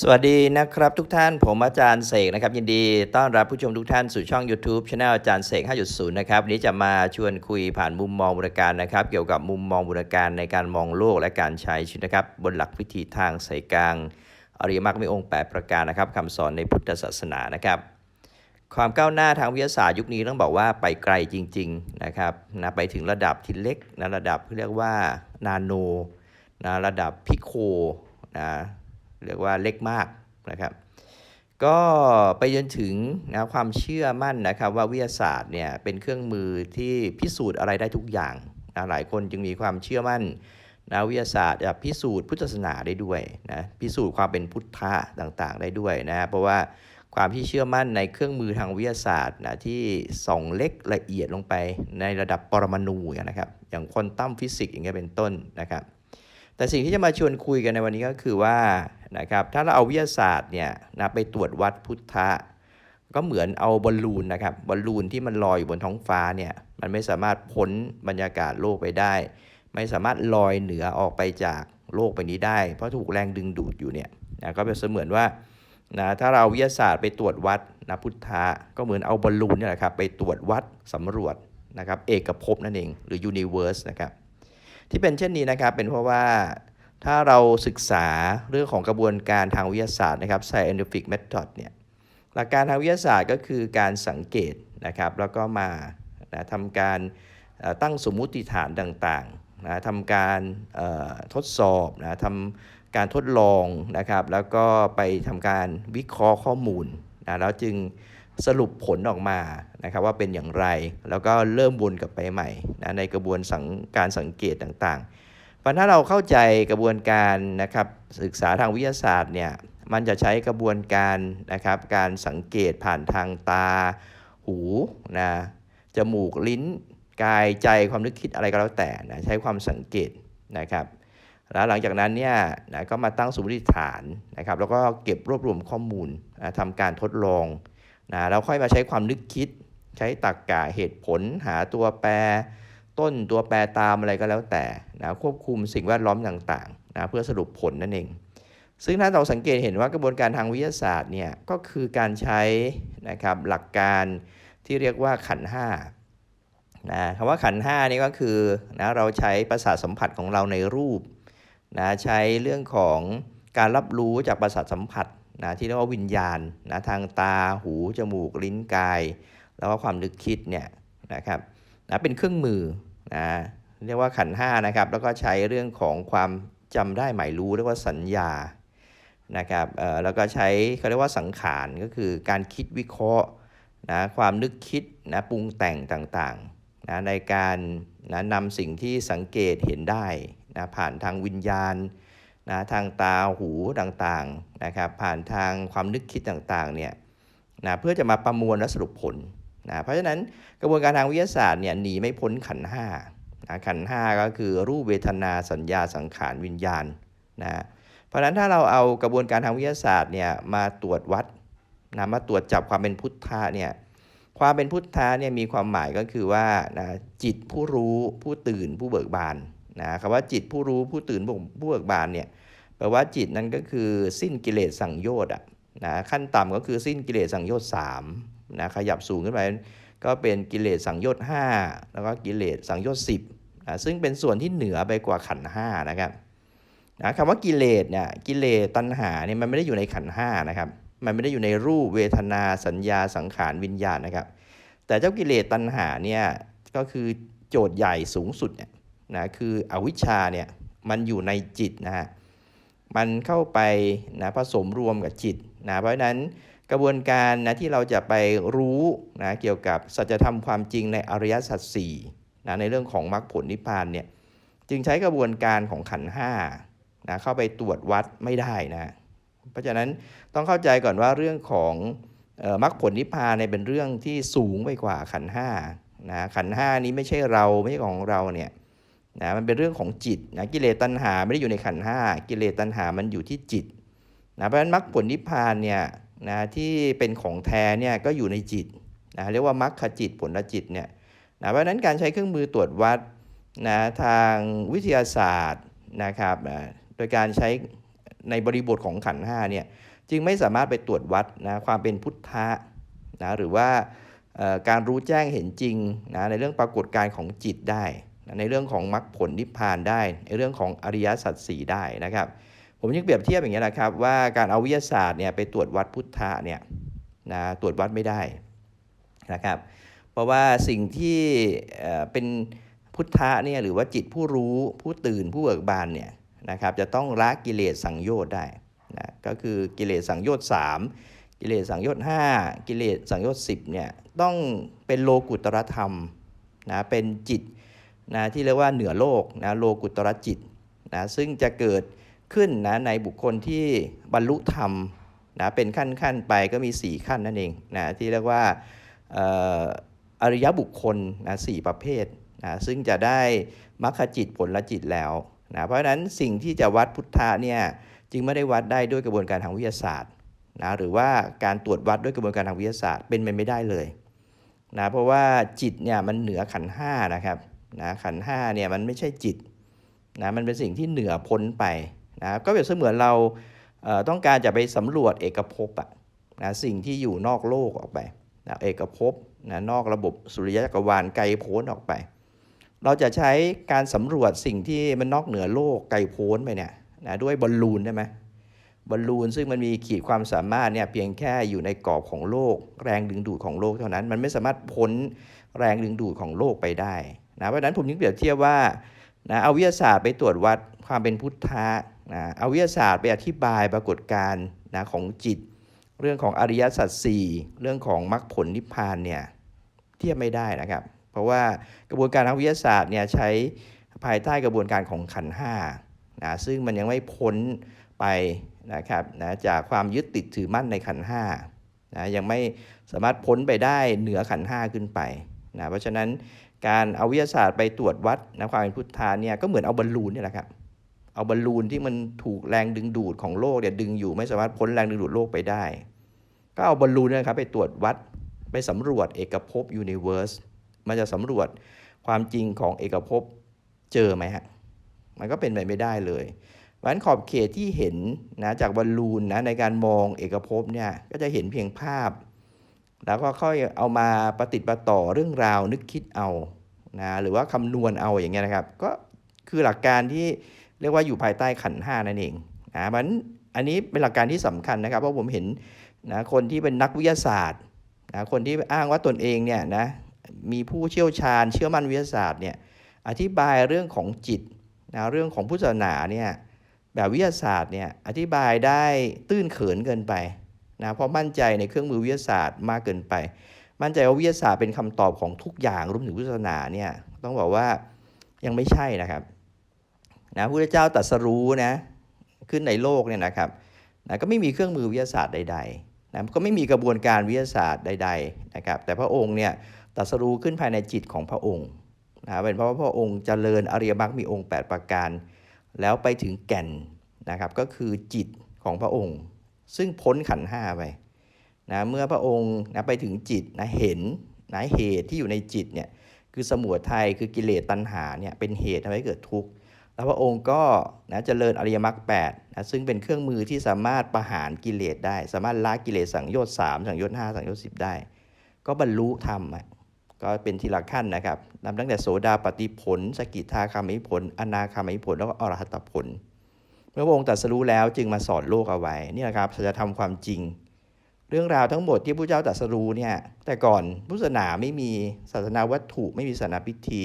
สวัสดีนะครับทุกท่านผมอาจารย์เสกนะครับยินดีต้อนรับผู้ชมทุกท่านสู่ช่อง YouTube c h anel อาจารย์เสก 5.0 นะครับวันนี้จะมาชวนคุยผ่านมุมมองบุรการนะครับ เกี่ยวกับมุมมองบุรการในการมองโลกและการใช้ชีวิตนะครับ บนหลักวิธีทางสายกลาง อริยมรรคมีองค์ 8 ประการนะครับคำสอนในพุทธศาสนานะครับ ความก้าวหน้าทางวิทยาศาสตร์ยุคนี้ต้องบอกว่าไปไกลจริง ๆนะครับนะไปถึงระดับที่เล็กนะระดับที่เรียกว่านาโนนะระดับพิโคนะ เรียกว่าเล็กมากนะครับก็ไปจนถึงนะความเชื่อมั่นนะครับว่าวิทยาศาสตร์เนี่ยเป็นเครื่องมือที่พิสูจน์อะไรได้ทุกอย่างนะหลายคนจึงมีความเชื่อมั่นนะวิทยาศาสตร์จะพิสูจน์พุทธศาสนาได้ด้วยนะพิสูจน์ความเป็นพุทธะต่างๆ ได้ด้วยนะเพราะว่าความที่เชื่อมั่นในเครื่องมือทางวิทยาศาสตร์นะที่ส่องเล็กละเอียดลงไปในระดับปรมาณูนะครับอย่างควอนตัมฟิสิกส์อย่างเงี้ยเป็นต้นนะครับ แต่สิ่งที่จะมาชวนคุยกันในวันนี้ก็คือว่านะครับถ้าเราเอาวิทยาศาสตร์เนี่ยนะไปตรวจวัดพุทธะ ก็เหมือนเอาบอลลูนนะครับบอลลูนที่มันลอยอยู่บนท้องฟ้าเนี่ยมันไม่สามารถพ้นบรรยากาศโลกไปได้ ไม่สามารถลอยเหนือออกไปจากโลกไปนี้ได้ เพราะถูกแรงดึงดูดอยู่เนี่ยนะก็เป็นเสมือนว่านะถ้าเราเอาวิทยาศาสตร์ไปตรวจวัดนะพุทธะก็เหมือนเอาบอลลูนนี่แหละครับไปตรวจวัดสำรวจนะครับเอกภพนั่นเองหรือยูนิเวอร์สนะครับ ที่เป็นเช่นนี้นะครับเป็นเพราะว่าถ้าเราศึกษาเรื่องของกระบวนการทางวิทยาศาสตร์นะครับ scientific method เนี่ยหลักการทางวิทยาศาสตร์ก็คือการสังเกตนะครับ แล้วก็มานะทำการตั้งสมมุติฐานต่างๆนะทำการทดสอบนะทำการทดลองนะครับ แล้วก็ไปทำการวิเคราะห์ข้อมูลนะแล้วจึง สรุปผลออกมานะครับว่าเป็นอย่างไร แล้วก็เริ่มวนกลับไปใหม่นะในกระบวนสังการสังเกตต่างๆเพราะถ้าเราเข้าใจกระบวนการนะครับศึกษาทางวิทยาศาสตร์เนี่ยมันจะใช้กระบวนการนะครับการสังเกตผ่านทางตา หูนะจมูกลิ้น กายใจความนึกคิดอะไรก็แล้วแต่นะใช้ความสังเกตนะครับแล้วหลังจากนั้นเนี่ยนะก็มาตั้งสมมติฐานนะครับแล้วก็เก็บรวบรวมข้อมูลนะทำการทดลอง นะแล้วค่อยมาใช้ความนึกคิด ใช้ตรรกกะเหตุผล หาตัวแปร ต้นตัวแปรตามอะไรก็แล้วแต่นะควบคุมสิ่งแวดล้อมต่างๆนะเพื่อสรุปผลนั่นเอง ซึ่งถ้าเราสังเกตเห็นว่ากระบวนการทางวิทยาศาสตร์เนี่ยก็คือการใช้นะครับหลักการที่เรียกว่าขันห้านะคำว่าขันห้านี่ก็คือนะเราใช้ประสาทสัมผัสของเราในรูปนะใช้เรื่องของ การรับรู้จากประสาทสัมผัสนะที่เรียกว่าวิญญาณนะทางตาหูจมูกลิ้นกาย แล้วก็ความนึกคิดเนี่ยนะครับนะเป็นเครื่องมือนะเรียกว่าขันห้านะครับแล้วก็ใช้เรื่องของความจำได้หมายรู้เรียกว่าสัญญานะครับเอ่อแล้วก็ใช้เขาเรียกว่าสังขารก็คือการคิดวิเคราะห์นะความนึกคิดนะปรุงแต่งต่างๆนะในการนะนำสิ่งที่สังเกตเห็นได้นะผ่านทางวิญญาณ นะทางตาหูต่างๆนะครับผ่านทางความนึกคิดต่างๆเนี่ยนะเพื่อจะมาประมวลและสรุปผลนะเพราะฉะนั้นกระบวนการทางวิทยาศาสตร์เนี่ยหนีไม่พ้นขันห้านะขันห้าก็คือรูปเวทนาสัญญาสังขารวิญญาณนะเพราะฉะนั้นถ้าเราเอากระบวนการทางวิทยาศาสตร์เนี่ยมาตรวจวัดนะมาตรวจจับความเป็นพุทธะเนี่ยความเป็นพุทธะเนี่ยมีความหมายก็คือว่านะจิตผู้รู้ผู้ตื่นผู้เบิกบาน นะคำว่าจิตผู้รู้ผู้ตื่นผู้เบิกบานเนี่ยแปลว่าจิตนั้นก็คือสิ้นกิเลสสังโยชน์อะนะขั้นต่ำก็คือสิ้นกิเลสสังโยชน์สามนะขยับสูงขึ้นไปก็เป็นกิเลสสังโยชน์ห้าแล้วก็กิเลสสังโยชน์สิบนะซึ่งเป็นส่วนที่เหนือไปกว่าขันห้านะครับนะคำว่ากิเลสเนี่ยกิเลสตัณหาเนี่ยมันไม่ได้อยู่ในขันห้านะครับมันไม่ได้อยู่ในรูปเวทนาสัญญาสังขารวิญญาณนะครับ แต่เจ้ากิเลสตัณหาเนี่ยก็คือโจทย์ใหญ่สูงสุดเนี่ย นะคืออวิชชาเนี่ยมันอยู่ในจิตนะฮะมันเข้าไปนะผสมรวมกับจิตนะเพราะฉะนั้นกระบวนการนะที่เราจะไปรู้นะเกี่ยวกับสัจธรรมความจริงในอริยสัจสี่นะในเรื่องของมรรคผลนิพพานเนี่ยจึงใช้กระบวนการของขันห้านะเข้าไปตรวจวัดไม่ได้นะเพราะฉะนั้นต้องเข้าใจก่อนว่าเรื่องของออมรรคผลนิพพานเนี่ยเป็นเรื่องที่สูงไปกว่าขันห้านะขันห้านี้ไม่ใช่เราไม่ใช่ของเราเนี่ย นะมันเป็นเรื่องของจิตนะกิเลสตัณหาไม่ได้อยู่ในขันธ์ห้ากิเลสตัณหามันอยู่ที่จิตนะเพราะฉะนั้นมรรคผลนิพพานเนี่ยนะที่เป็นของแท้เนี่ยก็อยู่ในจิตนะเรียกว่ามรรคจิตผลจิตเนี่ยนะเพราะฉะนั้นการใช้เครื่องมือตรวจวัดนะทางวิทยาศาสตร์นะครับนะโดยการใช้ในบริบทของขันธ์ห้าเนี่ยจึงไม่สามารถไปตรวจวัดนะความเป็นพุทธะนะหรือว่าการรู้แจ้งเห็นจริงนะในเรื่องปรากฏการของจิตได้ ในเรื่องของมรรคผลนิพพานได้ ในเรื่องของอริยสัจสี่ได้นะครับ ผมยังเปรียบเทียบอย่างนี้ยนะครับ ว่าการเอาวิทยาศาสตร์เนี่ยไปตรวจวัดพุทธะเนี่ยนะตรวจวัดไม่ได้นะครับ เพราะว่าสิ่งที่เป็นพุทธะเนี่ยหรือว่าจิตผู้รู้ผู้ตื่นผู้เบิกบานเนี่ยนะครับจะต้องละกิเลสสังโยชน์ได้นะก็คือกิเลสสังโยชน์สามกิเลสสังโยชน์ห้ากิเลสสังโยชน์สิบเนี่ยต้องเป็นโลกุตรธรรมนะเป็นจิต นะที่เรียกว่าเหนือโลกนะโลกุตรจิตนะซึ่งจะเกิดขึ้นนะในบุคคลที่บรรลุธรรมนะเป็นขั้นขั้นๆไปก็มี 4 ขั้นนั่นเองนะที่เรียกว่าอออริยบุคคลนะสี่ประเภทนะซึ่งจะได้มรรคจิตผลละจิตแล้วนะเพราะฉะนั้นสิ่งที่จะวัดพุทธะเนี่ยจึงไม่ได้วัดได้ด้วยกระบวนการทางวิทยาศาสตร์นะหรือว่าการตรวจวัดด้วยกระบวนการทางวิทยาศาสตร์เป็นไปไม่ได้เลยนะเพราะว่าจิตเนี่ยมันเหนือขันห้านะครับ นะขันห้าเนี่ยมันไม่ใช่จิตนะมันเป็นสิ่งที่เหนือพ้นไปนะก็เปรียบเสมือนเราเต้องการจะไปสำรวจเอกภพอะนะสิ่งที่อยู่นอกโลกออกไปนะเอกภพนะนอกระบบสุริยะจักรวาลไกลโพ้นออกไป เราจะใช้การสำรวจสิ่งที่มันนอกเหนือโลกไกลโพ้นไปเนี่ยนะด้วยบอลลูนได้ไหมบอลลูนซึ่งมันมีขีดความสามารถเนี่ยเพียงแค่อยู่ในกรอบของโลก แรงดึงดูดของโลกเท่านั้น มันไม่สามารถพ้นแรงดึงดูดของโลกไปได้ นะเพราะฉะนั้นผมจึงเปรียบเทียบว่านะเอาวิทยาศาสตร์ไปตรวจวัดความเป็นพุทธะนะเอาวิทยาศาสตร์ไปอธิบายปรากฏการณ์นะของจิต เรื่องของอริยสัจสี่เรื่องของมรรคผลนิพพานเนี่ยเทียบไม่ได้นะครับ เพราะว่ากระบวนการทางวิทยาศาสตร์เนี่ยใช้ภายใต้กระบวนการของขันห้านะซึ่งมันยังไม่พ้นไปนะครับนะจากความยึดติดถือมั่นในขันห้านะยังไม่สามารถพ้นไปได้เหนือขันห้าขึ้นไปนะเพราะฉะนั้น การเอาวิทยาศาสตร์ไปตรวจวัดนะความเป็นพุทธาเนี่ยก็เหมือนเอาบอลลูนนี่แหละครับเอาบอลลูนที่มันถูกแรงดึงดูดของโลกเนี่ยดึงอยู่ไม่สามารถพ้นแรงดึงดูดโลกไปได้ ก็เอาบอลลูนนยนะครับไปตรวจวัดไปสำรวจเอกภพยูนิเวอร์สมันจะสำรวจความจริงของเอกภพเจอไหมฮะมันก็เป็นไปไม่ได้เลยเพราะฉะนั้นขอบเขตที่เห็นนะจากบอลลูนนะในการมองเอกภพเนี่ยก็จะเห็นเพียงภาพ แล้วก็ค่อยเอามาประติดประต่อเรื่องราวนึกคิดเอานะหรือว่าคำนวณเอาอย่างเงี้ยนะครับ ก็คือหลักการที่เรียกว่าอยู่ภายใต้ขันห้านั่นเองนะมันอันนี้เป็นหลักการที่สำคัญนะครับ เพราะผมเห็นนะคนที่เป็นนักวิทยาศาสตร์นะคนที่อ้างว่าตนเองเนี่ยนะมีผู้เชี่ยวชาญเชื่อมั่นวิทยาศาสตร์เนี่ยอธิบายเรื่องของจิตนะเรื่องของพุทธศาสนาเนี่ยแบบวิทยาศาสตร์เนี่ยอธิบายได้ตื้นเขินเกินไป นะเพราะมั่นใจในเครื่องมือวิทยาศาสตร์มากเกินไป มั่นใจว่าวิทยาศาสตร์เป็นคำตอบของทุกอย่างรวมถึงพุทธศาสนาเนี่ยต้องบอกว่ายังไม่ใช่นะครับนะพระพุทธเจ้าตรัสรู้นะขึ้นในโลกเนี่ยนะครับนะก็ไม่มีเครื่องมือวิทยาศาสตร์ใดๆนะก็ไม่มีกระบวนการวิทยาศาสตร์ใด ๆนะครับ แต่พระองค์เนี่ยตรัสรู้ขึ้นภายในจิตของพระองค์นะเป็นเพราะว่าพระองค์เจริญอริยมรรคมีองค์ 8 ประการ แล้วไปถึงแก่นนะครับก็คือจิตของพระองค์ ซึ่งพ้นขันห้าไปนะเมื่อพระองค์นะไปถึงจิตนะเห็นนะเหตุที่อยู่ในจิตเนี่ยคือสมุทัยคือกิเลสตัณหาเนี่ยเป็นเหตุทำให้เกิดทุกข์แล้วพระองค์ก็นะเจริญอริยมรรคแปดนะซึ่งเป็นเครื่องมือที่สามารถประหารกิเลสได้ สามารถละกิเลสสังโยชน์สามสังโยชน์ห้าสังโยชน์สิบได้ ก็บรรลุธรรมก็เป็นทีละขั้นนะครับนับตั้งแต่โสดาปฏิผล สกิทาคามิผล อนาคามิผลแล้วก็อรหัตผล เมื่อพระองค์ตรัสรู้แล้วจึงมาสอนโลกเอาไว้นี่นะครับสัจธรรมความจริง เรื่องราวทั้งหมดที่พระเจ้าตรัสรู้เนี่ยแต่ก่อนพุทธศาสนาไม่มีศาสนาวัตถุไม่มีศาสนาพิธี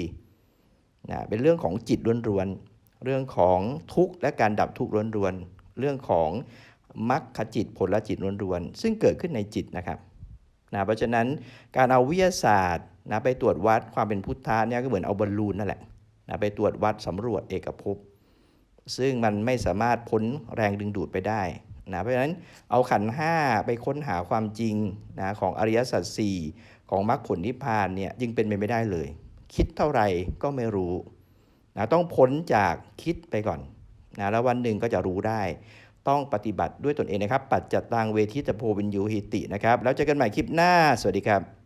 นะเป็นเรื่องของจิตล้วนๆเรื่องของทุกข์และการดับทุกข์ล้วนๆเรื่องของมรรคจิตผลจิตล้วนๆซึ่งเกิดขึ้นในจิตนะครับนะเพราะฉะนั้นการเอาวิทยาศาสตร์นะไปตรวจวัดความเป็นพุทธะเนี่ยก็เหมือนเอาบอลลูนนั่นแหละนะไปตรวจวัดสำรวจเอกภพ ซึ่งมันไม่สามารถพ้นแรงดึงดูดไปได้นะเพราะฉะนั้นเอาขันห้าไปค้นหาความจริงนะของอริยสัจสี่ของมรรคผลนิพพานเนี่ยจึงเป็นไปไม่ได้เลย คิดเท่าไหร่ก็ไม่รู้นะต้องพ้นจากคิดไปก่อนนะแล้ววันหนึ่งก็จะรู้ได้ ต้องปฏิบัติด้วยตนเองนะครับ ปัจจตังเวทิตโพวินยูหิตินะครับ แล้วเจอกันใหม่คลิปหน้า สวัสดีครับ